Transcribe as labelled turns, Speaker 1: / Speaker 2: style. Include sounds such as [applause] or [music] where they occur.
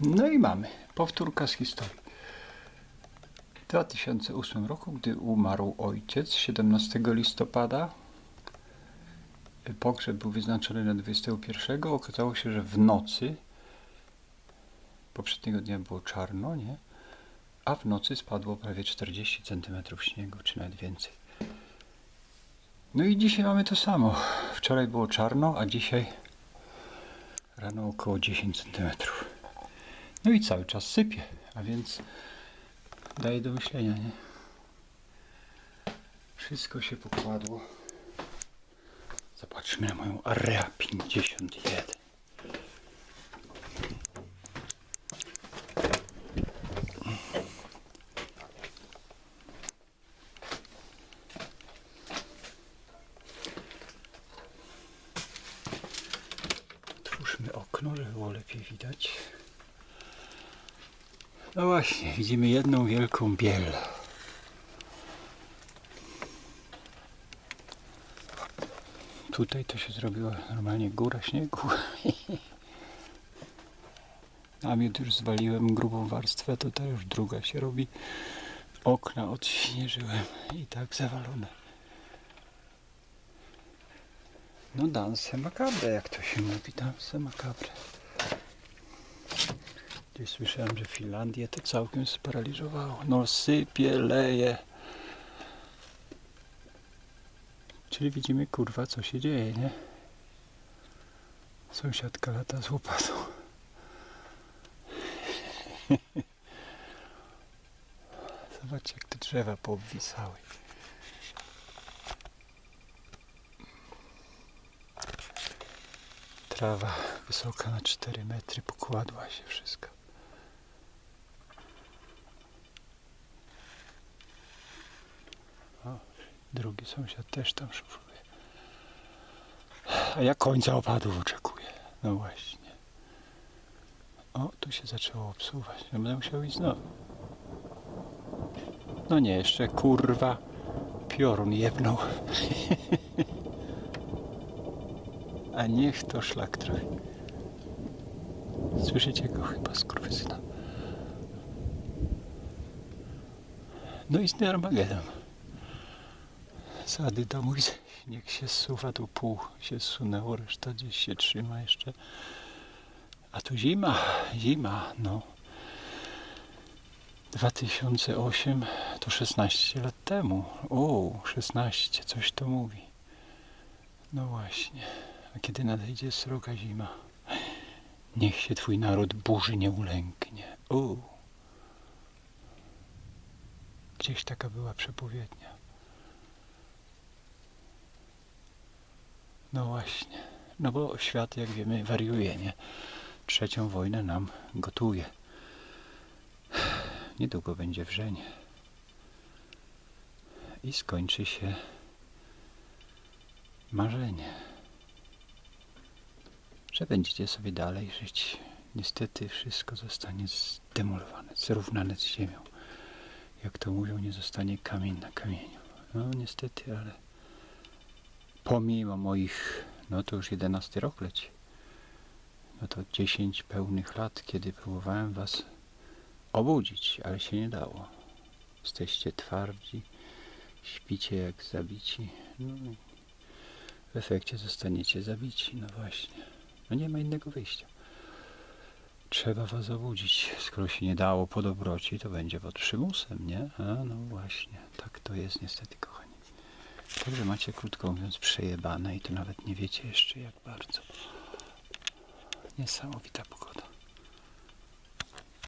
Speaker 1: No i mamy powtórka z historii. W 2008 roku, gdy umarł ojciec 17 listopada, pogrzeb był wyznaczony na 21, okazało się, że w nocy poprzedniego dnia było czarno, nie? A w nocy spadło prawie 40 cm śniegu, czy nawet więcej. No i dzisiaj mamy to samo. Wczoraj było czarno, a dzisiaj rano około 10 cm. No i cały czas sypie, a więc daje do myślenia, nie? Wszystko się pokładło. Zobaczmy na moją Area 51. Otwórzmy okno, żeby było lepiej widać. No właśnie, widzimy jedną wielką biel. Tutaj to się zrobiła normalnie góra śniegu. [laughs] Mnie już zwaliłem grubą warstwę, to ta już druga się robi. Okna odśnieżyłem i tak zawalone. No danse macabre, jak to się mówi, danse macabre. Gdzieś słyszałem, że Finlandię to całkiem sparaliżowało. No sypie, leje. Czyli widzimy, kurwa, co się dzieje, nie? Sąsiadka lata z łopatą. [laughs] Zobaczcie, jak te drzewa poobwisały. Trawa wysoka na 4 metry, pokładła się wszystko. Drugi sąsiad też tam szufluje. A ja końca opadów oczekuję. No właśnie. O, tu się zaczęło obsuwać. Ja będę musiał iść znowu. No nie, jeszcze kurwa piorun jebnął. [laughs] A niech to szlak trafi. Słyszycie go chyba skurwysyna. No i z Armagedon. Sady domu gdzie śnieg się zsuwa, tu pół się zsunęło, reszta gdzieś się trzyma jeszcze. A tu zima, zima, no. 2008 to 16 lat temu. O, 16, coś to mówi. No właśnie. A kiedy nadejdzie sroga zima, niech się twój naród burzy nie ulęknie. O. Gdzieś taka była przepowiednia. No właśnie. No bo świat, jak wiemy, wariuje, nie? Trzecią wojnę nam gotuje. [sighs] Niedługo będzie wrzenie. I skończy się marzenie. Że będziecie sobie dalej żyć. Niestety wszystko zostanie zdemolowane, zrównane z ziemią. Jak to mówią, nie zostanie kamień na kamieniu. No niestety, ale pomimo moich, no to już 11 rok leci. No to 10 pełnych lat, kiedy próbowałem was obudzić, ale się nie dało. Jesteście twardzi, śpicie jak zabici. No, i w efekcie zostaniecie zabici, no właśnie. No nie ma innego wyjścia. Trzeba was obudzić. Skoro się nie dało po dobroci, to będzie pod przymusem, nie? A no właśnie, tak to jest niestety, kochani. Także macie, krótko mówiąc, przejebane i to nawet nie wiecie jeszcze jak bardzo. Niesamowita pogoda.